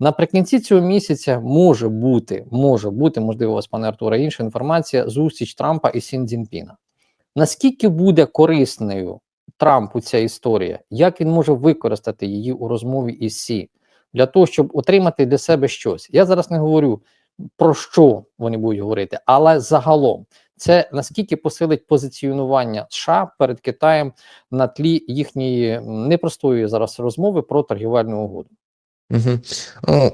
Наприкінці цього місяця може бути, може бути, можливо, у вас, пане Артуре, інша інформація, зустріч Трампа і Сін Цзіньпіна. Наскільки буде корисною Трампу ця історія? Як він може використати її у розмові із Сі для того, щоб отримати для себе щось? Я зараз не говорю про що вони будуть говорити, але загалом це наскільки посилить позиціонування США перед Китаєм на тлі їхньої непростої зараз розмови про торгівельну угоду. Угу. Ну,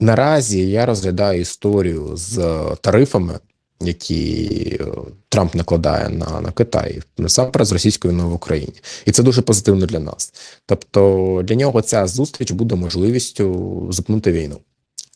наразі я розглядаю історію з е, тарифами, які е, Трамп накладає на, на Китай, насамперед з російською війною в Україні, і це дуже позитивно для нас. Тобто для нього ця зустріч буде можливістю зупинити війну.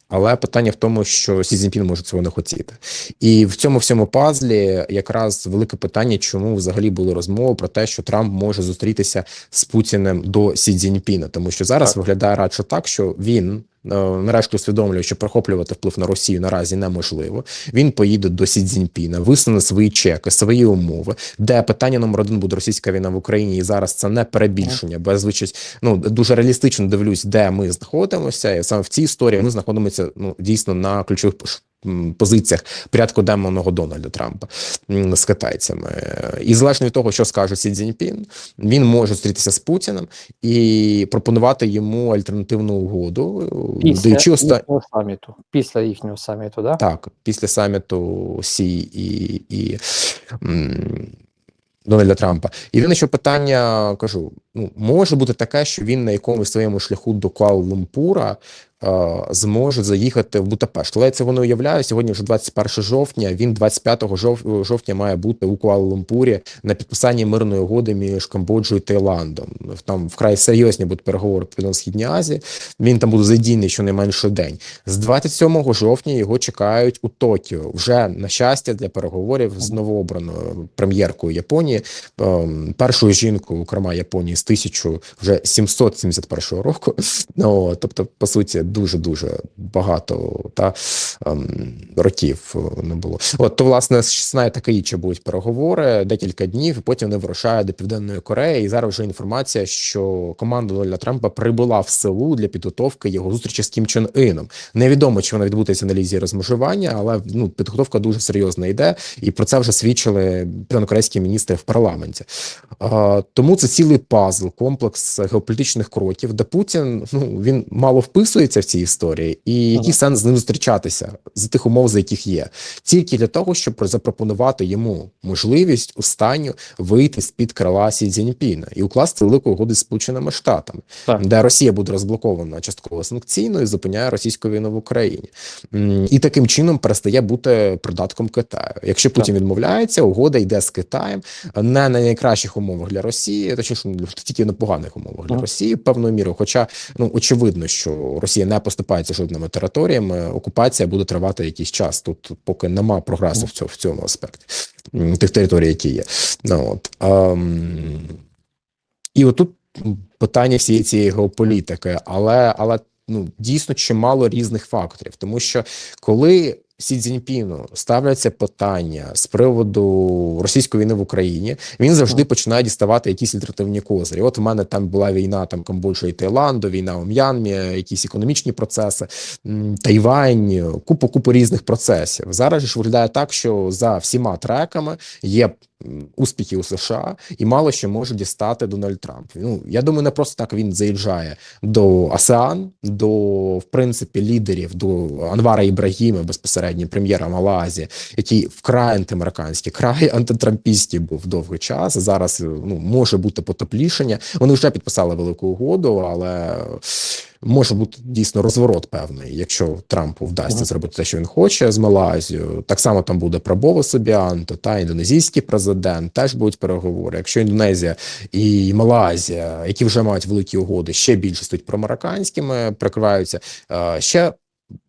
Але питання в тому, що Сі Цзіньпін може цього не хотіти, і в цьому всьому пазлі якраз велике питання, чому взагалі були розмови про те, що Трамп може зустрітися з Путіним до Сі Цзіньпіна, тому що зараз Так. виглядає радше так, що він. Е, Нарешті усвідомлює, що прихоплювати вплив на Росію наразі неможливо. Він поїде до Сі Цзіньпіна, висуне свої чеки, свої умови, де питання номер один буде російська війна в Україні, і зараз це не перебільшення, бо я звичай ну дуже реалістично дивлюсь, де ми знаходимося, і саме в цій історії ми знаходимося ну дійсно на ключових позиціях порядку денного Дональда Трампа з китайцями. І залежно від того, що скаже Сі Цзіньпін, він може зустрітися з Путіним і пропонувати йому альтернативну угоду, Після даючи оста... їхнього саміту. Після їхнього саміту, да? так, після саміту Сі і, і Дональда Трампа. Єдине, що питання кажу: ну може бути таке, що він на якомусь своєму шляху до Куала-Лумпура е, зможе заїхати в Будапешт. Але я це воно уявляю. Сьогодні вже 21 жовтня. Він 25 жов- жовтня має бути у Куала-Лумпурі на підписанні мирної угоди між Камбоджою і Таїландом. Там вкрай серйозні будуть переговори по Південно-Східній Азії. Він там буде задійний щонайменше день. З 27 жовтня його чекають у Токіо. Вже на щастя для переговорів з новообраною прем'єркою Японії, ем, першою жінкою керма Японії з 1771 року. Ну, тобто, по суті, дуже дуже багато та ем, років е, не було. От то власне з 16 Такаїча будуть переговори декілька днів. і Потім вони вирушають до Південної Кореї. І зараз вже інформація, що команда Дональда Трампа прибула в селу для підготовки його зустрічі з Кім Чен Іном. Невідомо, чи вона відбудеться на лізі розмежування, але ну підготовка дуже серйозно йде, і про це вже свідчили південнокорейські міністри в парламенті. Тому це цілий пазл, комплекс геополітичних кроків, де Путін ну він мало вписується в цій історії, і який сенс з ним зустрічатися за тих умов, за яких є, тільки для того, щоб запропонувати йому можливість останню вийти з під крила Сі Цзіньпіна і укласти велику угоду з Сполученими Штатами, Так. де Росія буде розблокована частково санкційно і зупиняє російську війну в Україні, і таким чином перестає бути придатком Китаю. Якщо Путін відмовляється, угода йде з Китаєм не на найкращих умовах для Росії, точніше ну, тільки на поганих умовах для Росії певною мірою. Хоча ну очевидно, що Росія не поступається жодними територіями, окупація буде тривати якийсь час. Тут поки нема прогресу в цьому в цьому аспекті тих територій, які є. Ну от ем, і отут питання всієї цієї геополітики, але але ну дійсно чимало різних факторів, тому що коли Сі Цзіньпіну ставляться питання з приводу російської війни в Україні, він завжди починає діставати якісь альтернативні козирі. От в мене там була війна там Камбоджа і Таїланду, війна у М'янмі, якісь економічні процеси, Тайвань, купу купу різних процесів. Зараз ж виглядає так, що за всіма треками є успіхи у США, і мало що може дістати Дональд Трамп. Ну я думаю, не просто так він заїжджає до АСЕАН, до в принципі лідерів, до Анвара Ібрагіма, безпосередньо прем'єра Малайзії, який вкрай антиамериканський, край антитрампістів був довгий час. Зараз ну може бути потоплішення. Вони вже підписали велику угоду, але може бути дійсно розворот певний, якщо Трампу вдасться Ага. зробити те, що він хоче з Малайзією. Так само там буде Прабово Собіанто та індонезійський президент. Теж будуть переговори. Якщо Індонезія і Малайзія, які вже мають великі угоди, ще більше стають промарокканськими, прикриваються е,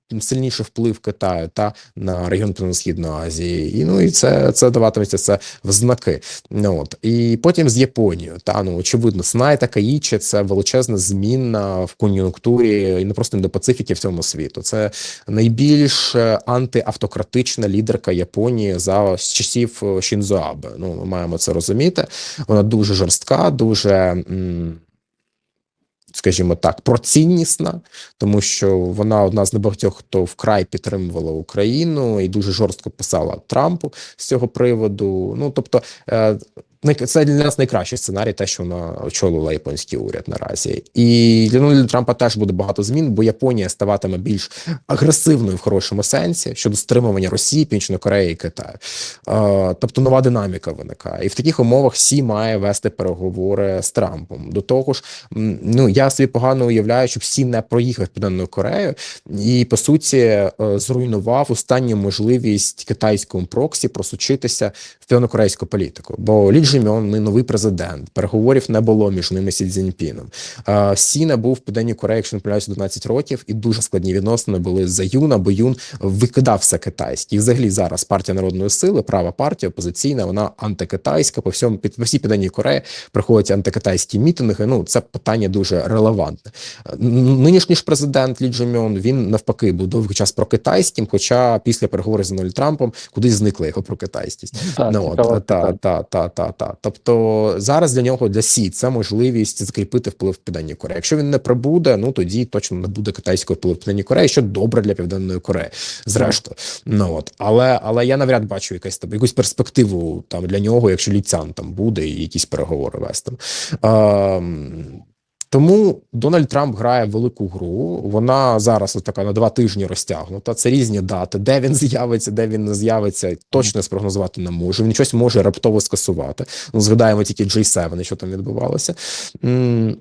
ще. Сильніший вплив Китаю та на регіон Південно-Східної Азії, і ну і це це даватиметься це в знаки. Ну, от і потім з Японією. Та ну очевидно, Снай та Каїчі це величезна зміна в кон'юнктурі і не просто індопацифіки в цьому світу. Це найбільш е, антиавтократична лідерка Японії за часів е, Шінзо Абе. Ну ми маємо це розуміти. Вона дуже жорстка, дуже. м, скажімо так, проціннісна, тому що вона одна з небагатьох, хто вкрай підтримувала Україну і дуже жорстко писала Трампу з цього приводу. Ну тобто. Це для нас найкращий сценарій, те, що вона очолила японський уряд наразі, і для Дональда Трампа теж буде багато змін, бо Японія ставатиме більш агресивною в хорошому сенсі щодо стримування Росії, Північної Кореї і Китаю. Тобто нова динаміка виникає, і в таких умовах Сі має вести переговори з Трампом. До того ж, ну я собі погано уявляю, щоб Сі не проїхав Південною Кореєю і по суті е, зруйнував останню можливість китайському проксі просучитися в півнокорейську політику. Бо Лі Джимьон, новий президент, переговорів не було між ними Сі Цзіньпіном. Е, Сі був в Південній Кореї, якщо не помиляюсь, 12 років, і дуже складні відносини були за Юна, бо Юн викидав все китайське. І взагалі зараз партія народної сили, права партія, опозиційна, вона антикитайська. По всьому під по всій Південній Кореї приходять антикитайські мітинги. Ну це питання дуже релевантне. Нинішній ж президент Лі Джемьон, він навпаки був довгий час прокитайським, хоча після переговорів з Дональдом Трампом кудись зникла його прокитайськість. Так, Ну, от, та, питання. та, та, та, та. Тобто зараз для нього для Сі це можливість закріпити вплив в Південній Кореї. Якщо він не прибуде, ну тоді точно не буде китайського впливу в Південній Кореї, що добре для Південної Кореї. Зрештою, ну от але але я навряд бачу якась там якусь перспективу там для нього, якщо ліцян там буде і якісь переговори вести. Ем, тому Дональд Трамп грає велику гру. Вона зараз така на два тижні розтягнута. Це різні дати. Де він з'явиться, де він не з'явиться, точно спрогнозувати не може. Він щось може раптово скасувати. Ну, згадаємо тільки J7, що там відбувалося.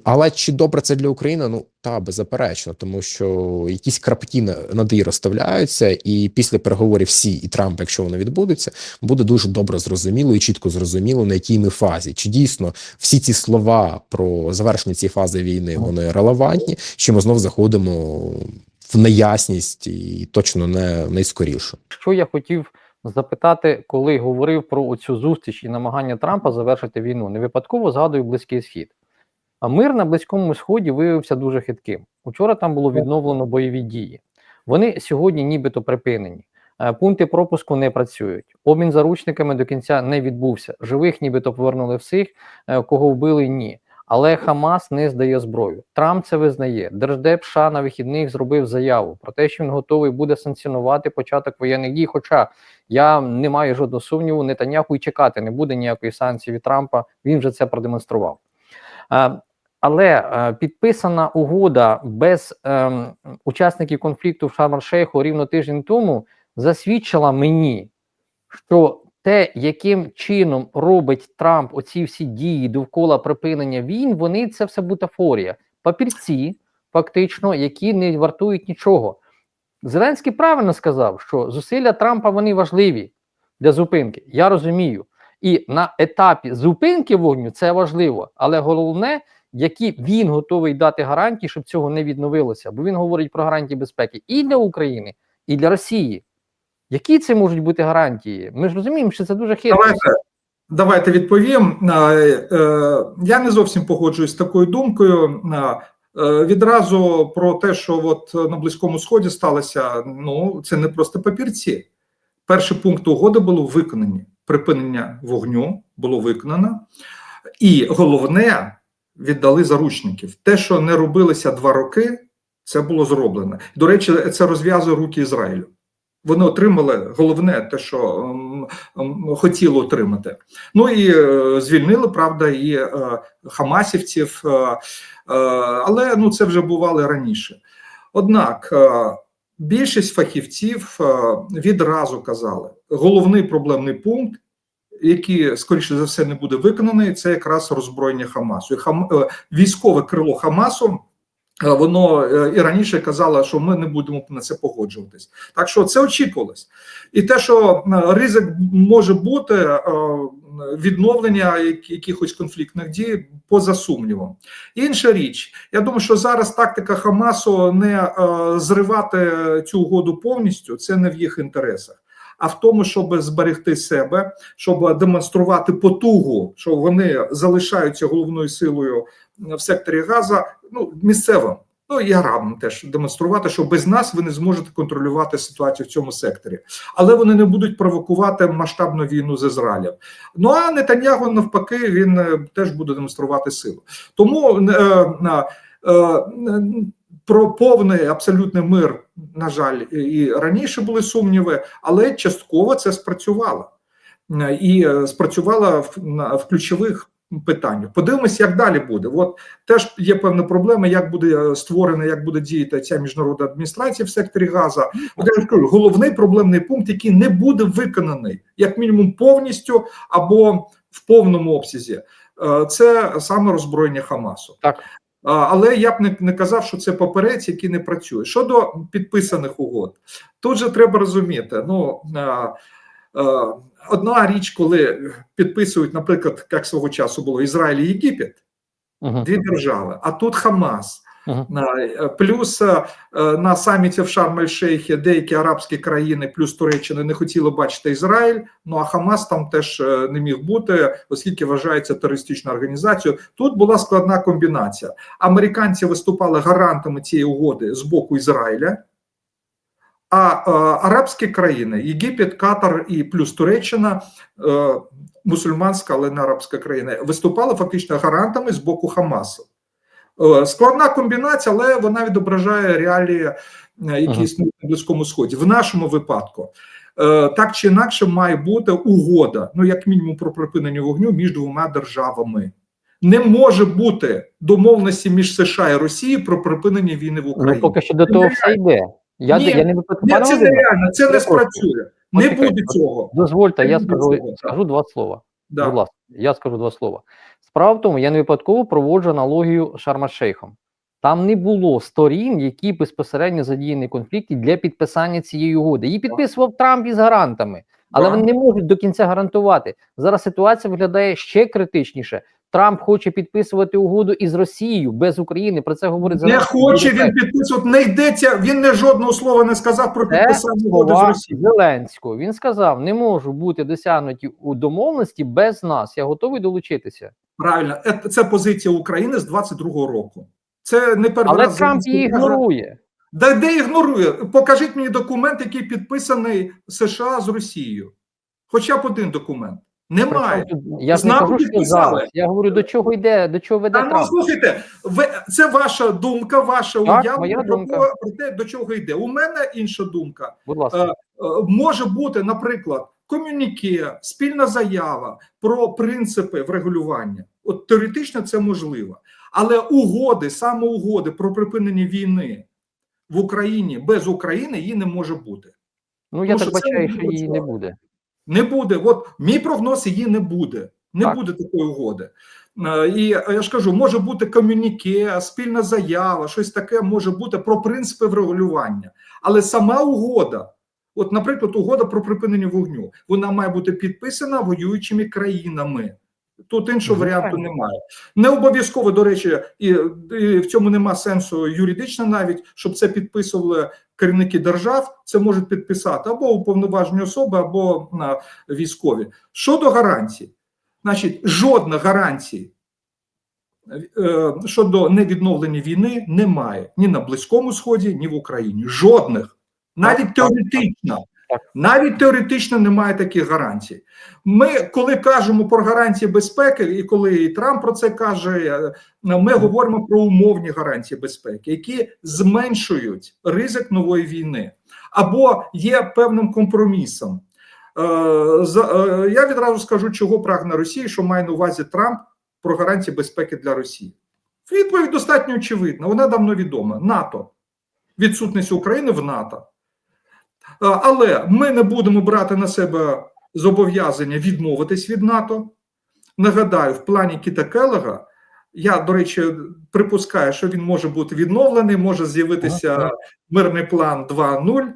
Але чи добре це для України? Ну та беззаперечно, тому що якісь крапки на- над «і» розставляються, і після переговорів Сі і Трампа, якщо вони відбудуться, буде дуже добре зрозуміло і чітко зрозуміло, на якій ми фазі. Чи дійсно всі ці слова про завершення цієї фази війни вони релевантні, чи ми знов заходимо в неясність і точно не найскоріше. Що я хотів запитати, коли говорив про цю зустріч і намагання Трампа завершити війну, не випадково згадую Близький Схід. А мир на Близькому Сході виявився дуже хитким. Учора там було відновлено бойові дії. Вони сьогодні нібито припинені. Е, Пункти пропуску не працюють. Обмін заручниками до кінця не відбувся. Живих нібито повернули всіх, е, кого вбили ні. Але Хамас не здає зброю. Трамп це визнає. Держдеп США на вихідних зробив заяву про те, що він готовий буде санкціонувати початок воєнних дій. Хоча я не маю жодного сумніву, Нетаньяху і чекати не буде ніякої санкції від Трампа. Він вже це продемонстрував. Е, але е, підписана угода без ем, учасників конфлікту в Шарм-Шейху рівно тиждень тому засвідчила мені, що те, яким чином робить Трамп оці всі дії довкола припинення війн, вони це все бутафорія. Папірці, фактично, які не вартують нічого. Зеленський правильно сказав, що зусилля Трампа вони важливі для зупинки. Я розумію. І на етапі зупинки вогню це важливо, але головне, які він готовий дати гарантії, щоб цього не відновилося. Бо він говорить про гарантії безпеки і для України, і для Росії. Які це можуть бути гарантії? Ми ж розуміємо, що це дуже хитро. Давайте, відповім. Е, Я не зовсім погоджуюсь з такою думкою. Е, Відразу про те, що от на Близькому Сході сталося, ну це не просто папірці. Перший пункт угоди було виконані. Припинення вогню було виконано, і головне віддали заручників. Те, що не робилося два роки, це було зроблено. До речі, це розв'язує руки Ізраїлю. Вони отримали головне, те, що ем, ем, отримати. Ну і е, звільнили, правда, і е, хамасівців, е, але ну це вже бувало раніше. Однак більшість фахівців відразу казали, головний проблемний пункт. Який скоріше за все не буде виконаний, це якраз роззброєння Хамасу. Хам військове крило Хамасу Воно е, і раніше казало, що ми не будемо на це погоджуватись. Так що це очікувалось, і те, що е, ризик може бути е, відновлення якихось конфліктних дій, поза сумнівом. Інша річ, я думаю, що зараз тактика Хамасу не е, зривати цю угоду повністю, це не в їх інтересах. А в тому, щоб зберегти себе, щоб демонструвати потугу, що вони залишаються головною силою в секторі Газа, ну місцевим. Ну і арабам теж демонструвати, що без нас ви не зможете контролювати ситуацію в цьому секторі, але вони не будуть провокувати масштабну війну з Ізраїлем. Ну а Нетаньяго навпаки він е, теж буде демонструвати силу. Тому е, е, Е, Про повний абсолютний мир, на жаль, і раніше були сумніви, але частково це спрацювало. Е, І спрацювало в, в ключових питаннях. Подивимось, як далі буде. От теж є певна проблема, як буде е, створена, як буде діяти ця міжнародна адміністрація в секторі Газа. От я кажу, головний проблемний пункт, який не буде виконаний, як мінімум, повністю або в повному обсязі, е, це саме роззброєння Хамасу. Так. Але я б не, не казав, що це паперець, який не працює. Щодо підписаних угод, тут же треба розуміти. Ну а, одна річ, коли підписують, наприклад, як свого часу було Ізраїль і Єгипет, Угу. дві держави, а тут Хамас. Угу. А, Плюс е, на саміті в Шарм-ель-Шейхі деякі арабські країни, плюс Туреччина, не хотіли бачити Ізраїль. Ну а Хамас там теж е, не міг бути, оскільки вважається терористичною організацією. Тут була складна комбінація. Американці виступали гарантами цієї угоди з боку Ізраїля. А е, арабські країни, Єгипет, Катар і плюс Туреччина, е, мусульманська, але не арабська країна, виступали фактично гарантами з боку Хамасу. Е, Складна комбінація, але вона відображає реалії, е, які Ага. існують на Близькому Сході. В нашому випадку е, так чи інакше має бути угода, ну як мінімум про припинення вогню між двома державами. Не може бути домовленості між США і Росією про припинення війни в Ну, Україні. поки що до того все йде. Я, Ні, я не випадково. Це нереально, це не спрацює. Не буде цього. Дозвольте, я скажу, скажу два слова. Да. Будь ласка, я скажу два слова. Справа в тому, я не випадково проводжу аналогію з Шарма-Шейхом. Там не було сторін, які безпосередньо задіяні в конфлікті для підписання цієї угоди. Її підписував Трамп із гарантами, але вони не можуть до кінця гарантувати. Зараз ситуація виглядає ще критичніше. Трамп хоче підписувати угоду із Росією без України. Про це говорить Не хоче він підписувати, не йдеться. Він не жодного слова не сказав про підписання угоди з Росією. Зеленського. Він сказав: не можуть бути досягнуті у домовленості без нас. Я готовий долучитися. Правильно, Е, це позиція України з 22-го року. Це не перший Але раз Трамп її ігнорує. Да де ігнорує? Покажіть мені документ, який підписаний США з Росією. Хоча б один документ. Немає. Я ж не кажу, що зараз. Я говорю, до чого йде, до чого веде А ну слухайте, ви це ваша думка, ваша Так, уява моя про, думка. про те, до чого йде. У мене інша думка. Будь ласка. Е, може бути, наприклад, комюніке, спільна заява про принципи врегулювання. От теоретично це можливо. Але угоди, саме угоди про припинення війни в Україні без України її не може бути. ну я тому так що бачаю, що її не буде. Не буде. От мій прогноз її не буде. Не Так. буде такої угоди. Е, І е, я ж кажу, може бути комюніке, спільна заява, щось таке може бути про принципи врегулювання. Але сама угода, от, наприклад, угода про припинення вогню, вона має бути підписана воюючими країнами. Тут іншого варіанту немає. Не обов'язково, до речі, і, і в цьому нема сенсу юридично, навіть щоб це підписували керівники держав. Це можуть підписати або уповноважені особи, або на військові. Щодо гарантій, значить, жодних гарантій е, щодо невідновлення війни немає ні на Близькому Сході, ні в Україні. Жодних, навіть теоретично. Навіть теоретично немає таких гарантій. Ми, коли кажемо про гарантії безпеки, і коли і Трамп про це каже, е, ми говоримо про умовні гарантії безпеки, які зменшують ризик нової війни, або є певним компромісом. Е, е, Я відразу скажу, чого прагне Росія, що має на увазі Трамп про гарантії безпеки для Росії. Відповідь достатньо очевидна. Вона давно відома. НАТО, відсутність України в НАТО. Але ми не будемо брати на себе зобов'язання відмовитись від НАТО. Нагадаю, в плані Кіта Келега, я, до речі, припускаю, що він може бути відновлений, може з'явитися мирний план 2.0, е,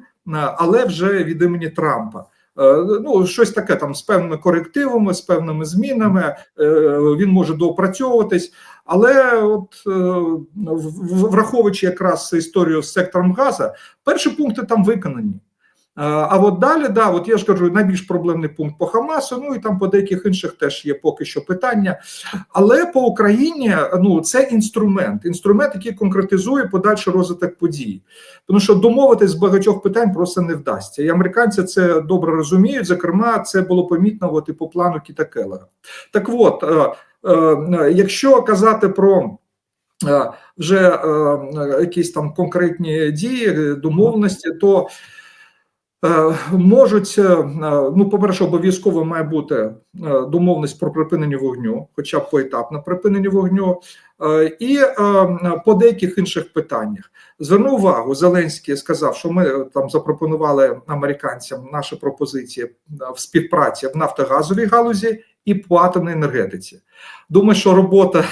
але вже від імені Трампа. Е, Ну, щось таке там з певними корективами, з певними змінами. е, Він може доопрацьовуватись. Але, от е, враховуючи якраз історію з сектором Газа, перші пункти там виконані. А, А от далі, да, от я ж кажу, найбільш проблемний пункт по Хамасу. Ну і там по деяких інших теж є поки що питання. Але по Україні ну це інструмент, інструмент, який конкретизує подальший розвиток подій. Тому що домовитись з багатьох питань просто не вдасться. І американці це добре розуміють. Зокрема, це було помітно от і по плану Кіта Келлера. Так от, е, е, якщо казати про е, вже е, е, якісь там конкретні дії, е, домовленості, то е, можуть, е, ну, по-перше, обов'язково має бути е, домовленість про припинення вогню, хоча б поетапне припинення вогню, е, і е, по деяких інших питаннях. Зверну увагу, Зеленський сказав, що ми е, там запропонували американцям наші пропозиції е, в співпраці в нафтогазовій галузі і по атомній енергетиці. Думаю, що робота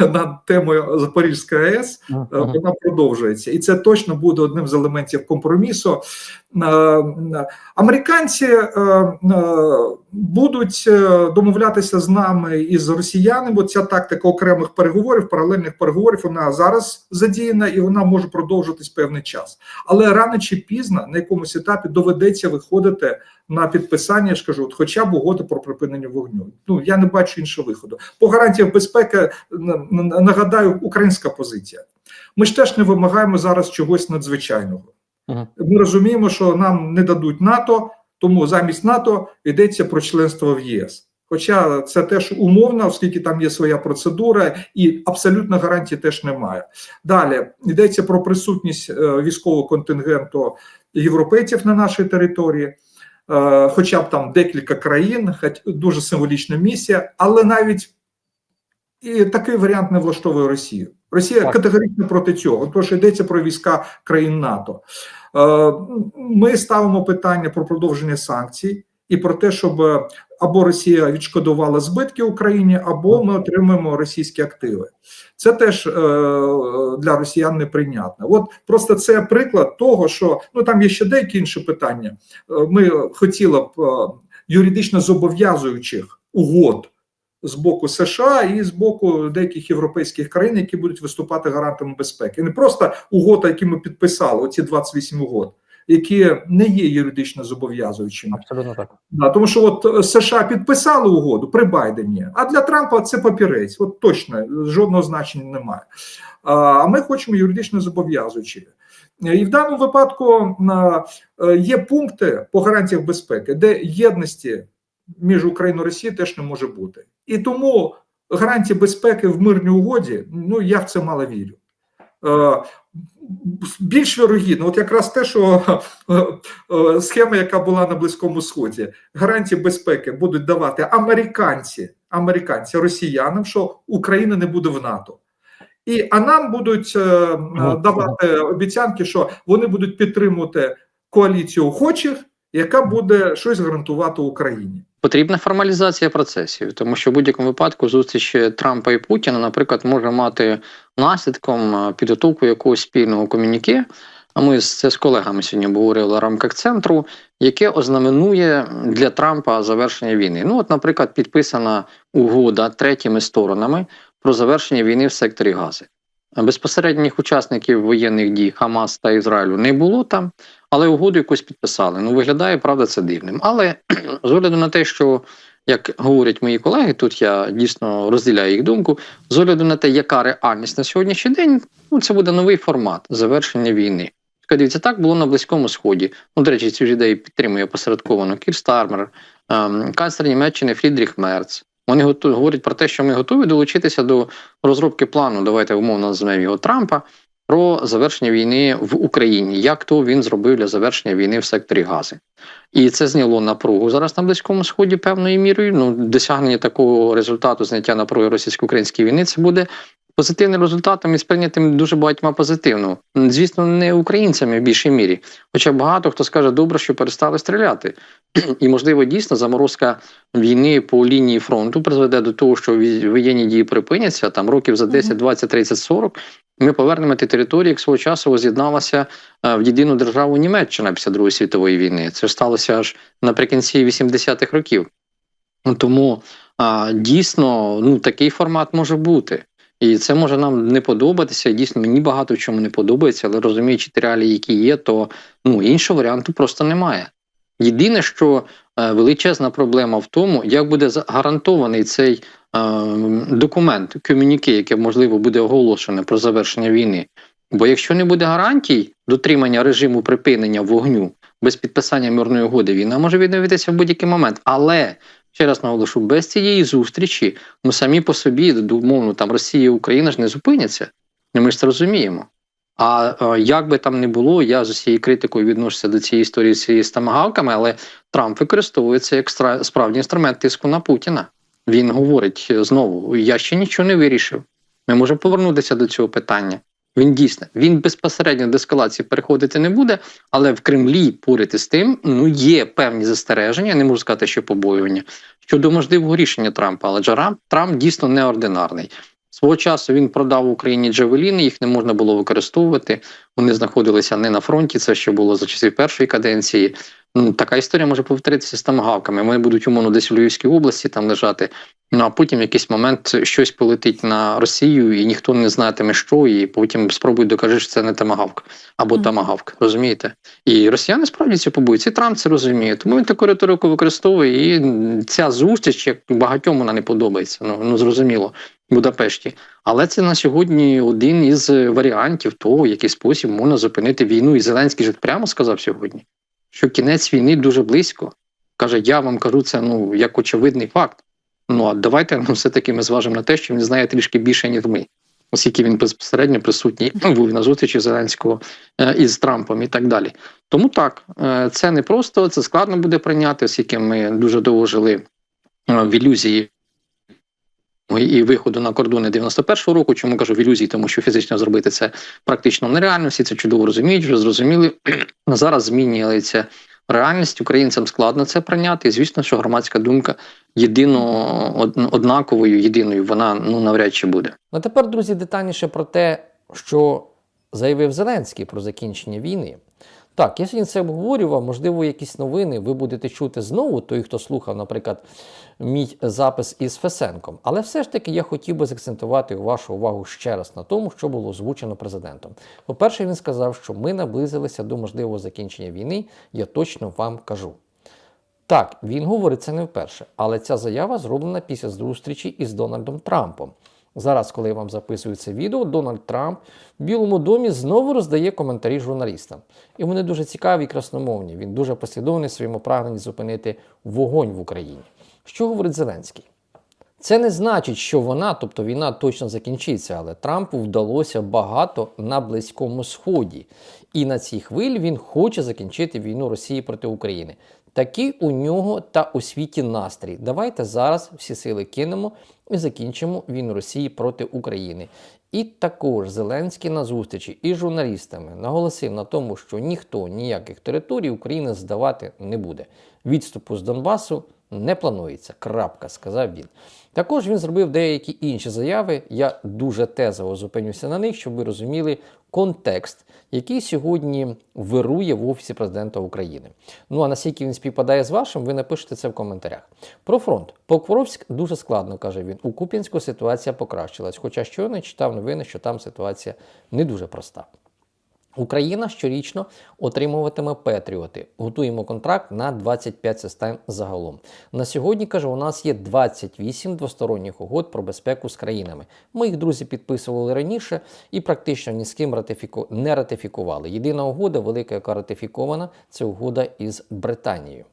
над темою Запорізької АЕС е, вона продовжується, і це точно буде одним з елементів компромісу. Е, е, Американці будуть домовлятися з нами і з росіянами. Бо ця тактика окремих переговорів, паралельних переговорів, вона зараз задіяна і вона може продовжитись певний час. Але рано чи пізно на якомусь етапі доведеться виходити на підписання. Я ж кажу, от хоча б угоди про припинення вогню. Ну я не бачу іншого виходу. По гарантіях безпеки нагадаю, українська позиція. Ми ж теж не вимагаємо зараз чогось надзвичайного. Ми розуміємо, що нам не дадуть НАТО, тому замість НАТО йдеться про членство в ЄС. Хоча це теж умовно, оскільки там є своя процедура, і абсолютно гарантії теж немає. Далі йдеться про присутність е, військового контингенту європейців на нашій території, е, хоча б там декілька країн, хоч дуже символічна місія, але навіть і такий варіант не влаштовує Росію. Росія Так. категорично проти цього, що йдеться про війська країн НАТО. Е, Ми ставимо питання про продовження санкцій і про те, щоб е, або Росія відшкодувала збитки Україні, або ми отримаємо російські активи. Це теж е, для росіян неприйнятно. От просто це приклад того, що ну там є ще деякі інші питання. Ми хотіли б е, юридично зобов'язуючих угод з боку США і з боку деяких європейських країн, які будуть виступати гарантами безпеки. Не просто угода, які ми підписали, оці 28 угод, які не є юридично зобов'язуючими. Абсолютно так. Да, тому що от е, США підписали угоду при Байдені, а для Трампа це папірець. От точно жодного значення немає. А ми хочемо юридично зобов'язуючі. І в даному випадку е, є пункти по гарантіях безпеки, де єдності між Україною і Росією теж не може бути. І тому гарантії безпеки в мирній угоді, ну я в це мало вірю. Е, Більш вірогідно, от якраз те, що е, е, схема, яка була на Близькому Сході, гарантії безпеки будуть давати американці, американці росіянам, що Україна не буде в НАТО. І а нам будуть е, давати обіцянки, що вони будуть підтримувати коаліцію охочих, яка буде щось гарантувати Україні. Потрібна формалізація процесів, тому що в будь-якому випадку зустріч Трампа і Путіна, наприклад, може мати наслідком е, підготовку якогось спільного комюніке. А ми це з колегами сьогодні обговорили в рамках центру, яке ознаменує для Трампа завершення війни. Ну, от, наприклад, підписана угода третіми сторонами про завершення війни в секторі Гази. Безпосередніх учасників воєнних дій Хамас та Ізраїлю не було там, але угоду якусь підписали. Ну, виглядає, правда, це дивним. Але з огляду на те, що, як говорять мої колеги, тут я дійсно розділяю їх думку. З огляду на те, яка реальність на сьогоднішній день, ну це буде новий формат завершення війни. Дивіться, так було на Близькому Сході. Ну, до речі, цю ж ідею підтримує посередковано Кір Стармер, ем, канцлер Німеччини Фрідріх Мерц. Вони готу- говорять про те, що ми готові долучитися до розробки плану, давайте умовно назвемо його Трампа, про завершення війни в Україні, як то він зробив для завершення війни в секторі Гази. І це зняло напругу зараз на Близькому Сході певною мірою. Ну, досягнення такого результату зняття напруги російсько-української війни це буде позитивним результатом і сприйнятим дуже багатьма позитивно. Звісно, не українцями в більшій мірі. Хоча багато хто скаже, добре, що перестали стріляти. І, можливо, дійсно заморозка війни по лінії фронту призведе до того, що воєнні дії припиняться там років за 10, 20, 30, 40. Ми повернемо ті території, як свого часу воз'єдналася е, в єдину державу Німеччина після Другої світової війни. Це ж сталося аж наприкінці 80-х років. Тому а, дійсно ну, такий формат може бути. І це може нам не подобатися. Дійсно, мені багато в чому не подобається, але розуміючи ті реалії, які є, то ну, іншого варіанту просто немає. Єдине, що е, величезна проблема в тому, як буде гарантований цей е, документ, комюніке, яке можливо буде оголошене про завершення війни. Бо якщо не буде гарантій дотримання режиму припинення вогню без підписання мирної угоди, війна може відновитися в будь-який момент. Але ще раз наголошу, без цієї зустрічі ну самі по собі умовно там Росія і Україна ж не зупиняться. І ми ж це розуміємо. А е, як би там не було, я з усією критикою відношуся до цієї історії з з тамагавками, але Трамп використовується як справді інструмент тиску на Путіна. Він говорить е, знову: я ще нічого не вирішив. Ми можемо повернутися до цього питання. Він дійсно він безпосередньо до ескалації переходити не буде, але в Кремлі порити з тим ну є певні застереження, не можу сказати, що побоювання щодо можливого рішення Трампа. Але Джарам Трамп дійсно неординарний. Свого часу він продав Україні Джавеліни, їх не можна було використовувати. Вони знаходилися не на фронті. Це ще було за часів першої каденції. Ну така історія може повторитися з тамагавками. Вони будуть умовно десь в Львівській області там лежати. Ну а потім в якийсь момент щось полетить на Росію, і ніхто не знатиме, що, і потім спробують докажи, що це не тамагавк або тамагавк. Розумієте? І росіяни справді це побоюються. І Трамп це розуміє. Тому він таку риторику використовує. І ця зустріч, як багатьом вона не подобається. Ну ну зрозуміло. Будапешті, але це на сьогодні один із варіантів того, в який спосіб можна зупинити війну. І Зеленський ж прямо сказав сьогодні, що кінець війни дуже близько. Каже, я вам кажу це ну як очевидний факт. Ну а давайте ну, все-таки ми зважимо на те, що він знає трішки більше, ніж ми, оскільки він безпосередньо присутній ну, був на зустрічі Зеленського е, із Трампом і так далі. Тому так, е, це не просто, це складно буде прийняти, оскільки ми дуже довго жили е, в ілюзії. І виходу на кордони 91-го року, чому кажу в ілюзії, тому що фізично зробити це практично нереально. Всі це чудово розуміють, вже зрозуміли. Зараз змінюється реальність. Українцям складно це прийняти. І звісно, що громадська думка єдино однаковою, єдиною вона ну навряд чи буде. Ну, тепер, друзі, детальніше про те, що заявив Зеленський про закінчення війни. Так, я сьогодні це обговорював, можливо, якісь новини ви будете чути знову, той, хто слухав, наприклад, мій запис із Фесенком. Але все ж таки я хотів би закцентувати вашу увагу ще раз на тому, що було озвучено президентом. По-перше, він сказав, що ми наблизилися до можливого закінчення війни, я точно вам кажу. Так, він говорить це не вперше, але ця заява зроблена після зустрічі із Дональдом Трампом. Зараз, коли я вам записую це відео, Дональд Трамп в Білому домі знову роздає коментарі журналістам. І вони дуже цікаві і красномовні. Він дуже послідовний в своєму прагненні зупинити вогонь в Україні. Що говорить Зеленський? Це не значить, що вона, тобто війна, точно закінчиться, але Трампу вдалося багато на Близькому Сході. І на цій хвилі він хоче закінчити війну Росії проти України. Такий у нього та у світі настрій. Давайте зараз всі сили кинемо і закінчимо війну Росії проти України. І також Зеленський на зустрічі із журналістами наголосив на тому, що ніхто ніяких територій України здавати не буде. Відступу з Донбасу не планується. Крапка, сказав він. Також він зробив деякі інші заяви. Я дуже тезово зупинюся на них, щоб ви розуміли контекст, який сьогодні вирує в офісі президента України. Ну а наскільки він співпадає з вашим, ви напишете це в коментарях. Про фронт. Покровськ дуже складно, каже він. У Куп'янську ситуація покращилась. Хоча щойно читав новини, що там ситуація не дуже проста. Україна щорічно отримуватиме Петріоти. Готуємо контракт на 25 систем загалом. На сьогодні каже, у нас є 28 двосторонніх угод про безпеку з країнами. Ми їх друзі підписували раніше і практично ні з ким ратифіку... не ратифікували. Єдина угода, велика, яка ратифікована, це угода із Британією.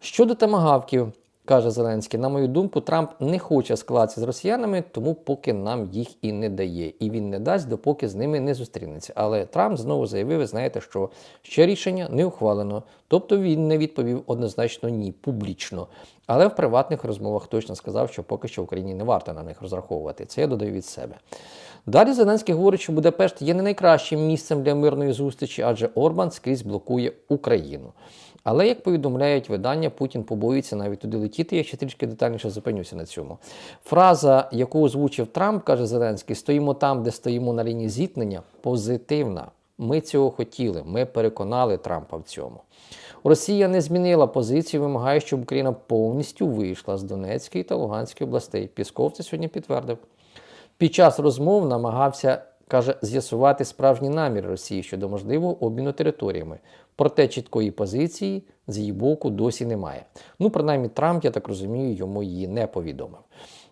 Щодо тамагавків, каже Зеленський, на мою думку, Трамп не хоче ескалації з росіянами, тому поки нам їх і не дає. І він не дасть, допоки з ними не зустрінеться. Але Трамп знову заявив, ви знаєте, що ще рішення не ухвалено. Тобто він не відповів однозначно ні публічно. Але в приватних розмовах точно сказав, що поки що Україні не варто на них розраховувати. Це я додаю від себе. Далі Зеленський говорить, що Будапешт є не найкращим місцем для мирної зустрічі, адже Орбан скрізь блокує Україну. Але як повідомляють видання, Путін побоїться навіть туди летіти. Я ще трішки детальніше зупинюся на цьому. Фраза, яку озвучив Трамп, каже Зеленський: стоїмо там, де стоїмо на лінії зіткнення, позитивна. Ми цього хотіли. Ми переконали Трампа в цьому. Росія не змінила позицію, вимагає, щоб Україна повністю вийшла з Донецької та Луганської областей. Пісков це сьогодні підтвердив. Під час розмов намагався, каже, з'ясувати справжні наміри Росії щодо можливого обміну територіями. Проте чіткої позиції з її боку досі немає. Ну, принаймні, Трамп, я так розумію, йому її не повідомив.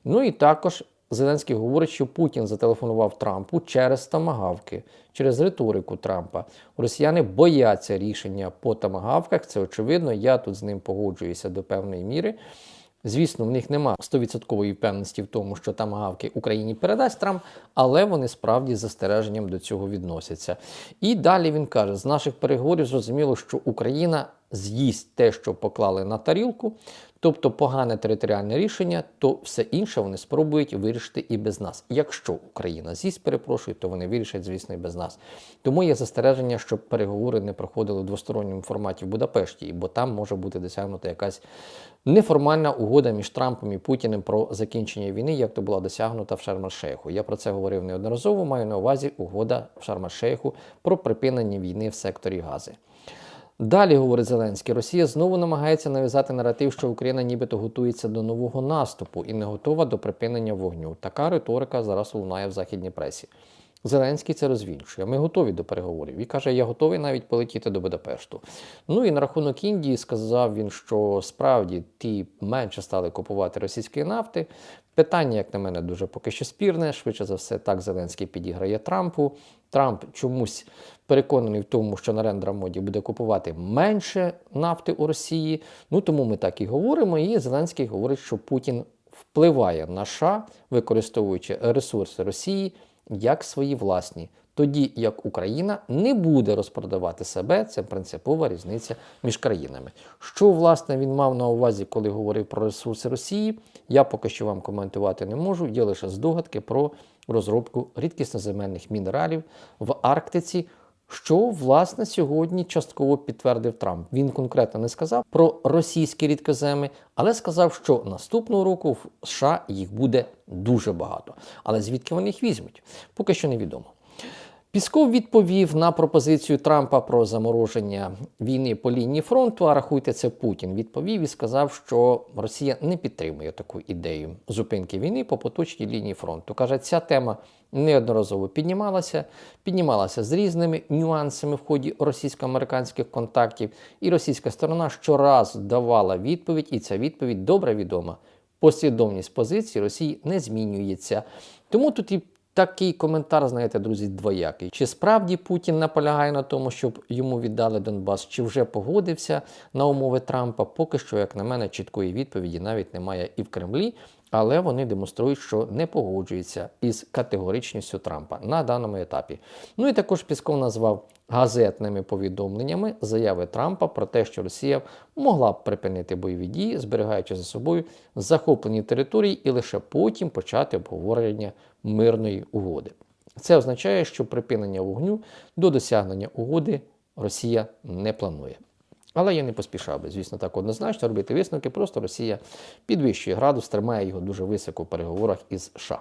Ну і також Зеленський говорить, що Путін зателефонував Трампу через тамагавки, через риторику Трампа. Росіяни бояться рішення по тамагавках. Це очевидно. Я тут з ним погоджуюся до певної міри. Звісно, в них нема 100% впевненості в тому, що там гавки Україні передасть Трамп, але вони справді з застереженням до цього відносяться. І далі він каже: з наших переговорів зрозуміло, що Україна з'їсть те, що поклали на тарілку, тобто погане територіальне рішення, то все інше вони спробують вирішити і без нас. Якщо Україна з'їсть, перепрошую, то вони вирішать, звісно, і без нас. Тому є застереження, щоб переговори не проходили в двосторонньому форматі в Будапешті, бо там може бути досягнута якась неформальна угода між Трампом і Путіним про закінчення війни, як то була досягнута в Шарм-Шейху. Я про це говорив неодноразово. Маю на увазі угода в Шарм-Шейху про припинення війни в секторі Гази. Далі говорить Зеленський, Росія знову намагається нав'язати наратив, що Україна нібито готується до нового наступу і не готова до припинення вогню. Така риторика зараз лунає в західній пресі. Зеленський це розвінчує. Ми готові до переговорів. І каже, я готовий навіть полетіти до Будапешту. Ну і на рахунок Індії сказав він, що справді ті менше стали купувати російської нафти. Питання, як на мене, дуже поки що спірне. Швидше за все, так Зеленський підіграє Трампу. Трамп чомусь переконаний в тому, що Нарендра Моді буде купувати менше нафти у Росії. Ну тому ми так і говоримо. І Зеленський говорить, що Путін впливає на США, використовуючи ресурси Росії як свої власні. Тоді як Україна не буде розпродавати себе, це принципова різниця між країнами. Що власне він мав на увазі, коли говорив про ресурси Росії, я поки що вам коментувати не можу. Є лише здогадки про розробку рідкісноземельних мінералів в Арктиці. Що власне сьогодні частково підтвердив Трамп. Він конкретно не сказав про російські рідкоземи, але сказав, що наступного року в США їх буде дуже багато. Але звідки вони їх візьмуть? Поки що невідомо. Пісков відповів на пропозицію Трампа про замороження війни по лінії фронту. А рахуйте, це Путін відповів і сказав, що Росія не підтримує таку ідею зупинки війни по поточній лінії фронту. каже, ця тема неодноразово піднімалася, піднімалася з різними нюансами в ході російсько-американських контактів, і російська сторона щораз давала відповідь, і ця відповідь добре відома. Послідовність позиції Росії не змінюється. Тому тут і Такий коментар, знаєте, друзі, двоякий. Чи справді Путін наполягає на тому, щоб йому віддали Донбас, чи вже погодився на умови Трампа? Поки що, як на мене, чіткої відповіді навіть немає і в Кремлі, але вони демонструють, що не погоджуються із категоричністю Трампа на даному етапі. Ну і також Пісков назвав газетними повідомленнями заяви Трампа про те, що Росія могла б припинити бойові дії, зберігаючи за собою захоплені території, і лише потім почати обговорення мирної угоди. Це означає, що припинення вогню до досягнення угоди Росія не планує. Але я не поспішав би, звісно, так однозначно робити висновки. Просто Росія підвищує градус, тримає його дуже високо в переговорах із США.